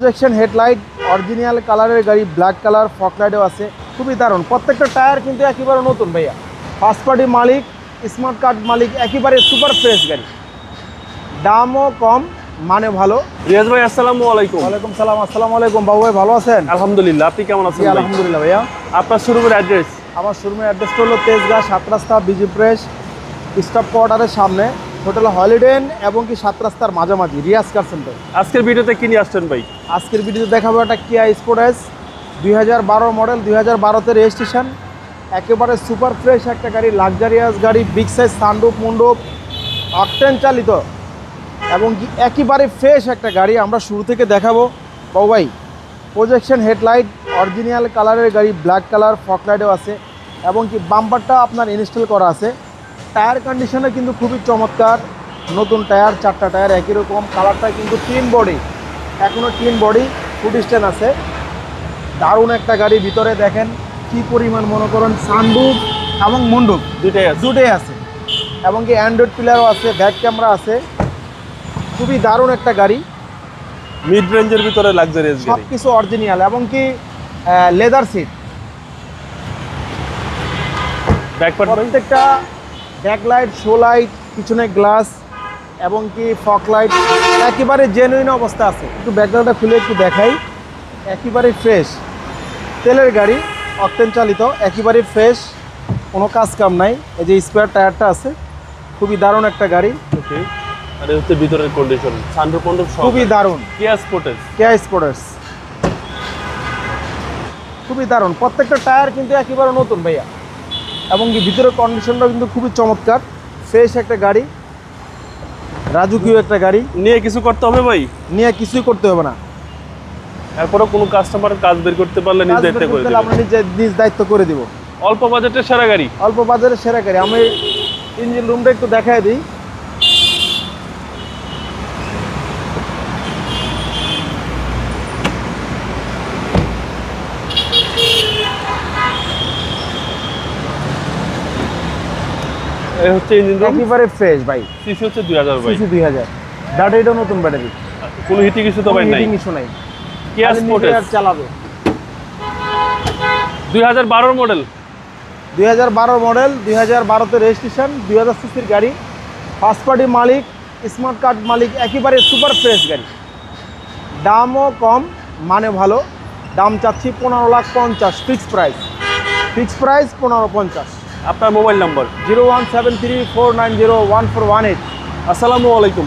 Projection headlight original কালারের গাড়ি black colour ফকলাইটও আছে। খুবই দারুণ। প্রত্যেকটা টায়ার কিন্তু একেবারে নতুন ভাইয়া। ফার্স্ট পার্টি মালিক স্মার্ট কার্ড মালিক একেবারে সুপার ফ্রেশ গাড়ি। দামও কম মানে ভালো। রিয়াজ ভাই আসসালামু আলাইকুম। ওয়ালাইকুম সালাম আসসালামু আলাইকুম। বাবু ভাই ভালো আছেন? আলহামদুলিল্লাহ আপনি কেমন আছেন আলহামদুলিল্লাহ ভাইয়া। আপনার শোরুমের অ্যাড্রেস আমার শোরুমের অ্যাড্রেসটা হলো তেজগাঁ সাত রাস্তা বিজি প্রেস স্টাফ কোয়ার্টারের সামনে। হোটেল হলিডেন এবং কি সাত রাস্তার মাঝামাঝি রিয়াজ কার সেন্টার আজকের ভিডিওতে কি নিয়ে আসছেন ভাই? আজকের ভিডিওতে দেখাবো একটা কিয়া স্পোর্টেস দুই হাজার বারো মডেল দুই হাজার বারোতে রেজিস্ট্রেশন একেবারে সুপার ফ্রেশ একটা গাড়ি লাক্সারিয়াস গাড়ি বিগ সাইজ সানরুপ মন্ডপ অকটেন চালিত। এবং কি একেবারে ফ্রেশ একটা গাড়ি আমরা শুরু থেকে দেখাবো। বাবু ভাই প্রজেকশন হেডলাইট অরিজিনাল কালারের গাড়ি ব্ল্যাক কালার ফকলাইটও আছে। এবং কি বাম্পারটা আপনার ইনস্টল করা আছে। টায়ার কন্ডিশনে কিন্তু খুবই চমৎকার। নতুন টায়ার চারটা টায়ার একই রকম। কালারটা কিন্তু তিন বডি এখনও তিন বডি ফুড স্ট্যান্ড আছে। দারুণ একটা গাড়ি ভিতরে দেখেন। কি পরিমাণ মনে করেন সানরুফ এবং মুন্ডুপ দুইটাই আছে। দুটোই আছে। এবং কি অ্যান্ড্রয়েড প্লেয়ারও আছে ব্যাক ক্যামেরা আছে। খুবই দারুণ একটা গাড়ি। মিড রেঞ্জের ভিতরে লাক্সারিয়াস সব কিছু অরিজিনাল এবং কি লেদার সিট প্রত্যেকটা ব্যাকলাইট শো লাইট পিছনে গ্লাস এবং কি ফক লাইট একেবারে জেনুইন অবস্থা আছে। একটু ব্যাকলাইটটা খুলে একটু দেখাই। একেবারে ফ্রেশ তেলের গাড়ি অকটেন চালিত একেবারে ফ্রেশ কোনো কাজ কাম নাই। এই যে স্পেয়ার টায়ারটা আছে খুবই দারুণ একটা গাড়ি। ওকে আর হচ্ছে ভিতরের কন্ডিশন সানরুফ মন্ডপ সব খুবই দারুণ। কিয়া স্পোর্টেস কেয়া স্পোর্টার্স খুবই দারুণ। প্রত্যেকটা টায়ার কিন্তু একেবারে নতুন ভাইয়া। এবং কি ভিতরের কন্ডিশনটা কিন্তু খুবই চমৎকার। ফ্রেশ একটা গাড়ি রাজুকীয় একটা গাড়ি। নিয়ে কিছু করতে হবে ভাই? নিয়ে কিছুই করতে হবে না। এরপরও কোনো কাস্টমার কাজ বের করতে পারলে নিজ দায়িত্ব করে হলে আমরা নিজে নিজ দায়িত্ব করে দেব। অল্প বাজেটের সেরা গাড়ি। অল্প বাজেটের সেরা গাড়ি। আমি ইঞ্জিন রুমটা একটু দেখাই দিই। হচ্ছে ইঞ্জিন একেবারে ফ্রেশ ভাই। সিসি হচ্ছে দুই হাজার ভাই। সিসি দুই হাজার। ব্যাটারিটা নতুন ব্যাটারি কোনো হিটিং কিছু তো ভাই নাই। হিটিং ইস্যু নাই। কিয়া খালি নিজে স্পোর্টেস আর চালাবে। দুই হাজার বারোর মডেল দুই হাজার বারো মডেল দুই হাজার বারোতে রেজিস্ট্রেশন দুই হাজার সিসির গাড়ি ফার্স্ট পার্টি মালিক স্মার্ট কার্ড মালিক একেবারে সুপার ফ্রেশ গাড়ি। দামও কম মানে ভালো। দাম চাচ্ছি পনেরো লাখ পঞ্চাশ ফিক্স প্রাইস ফিক্স প্রাইস পনেরো পঞ্চাশ। আপনার mobile number zero one seven three four nine zero one four one eight. আসসালামু আলাইকুম।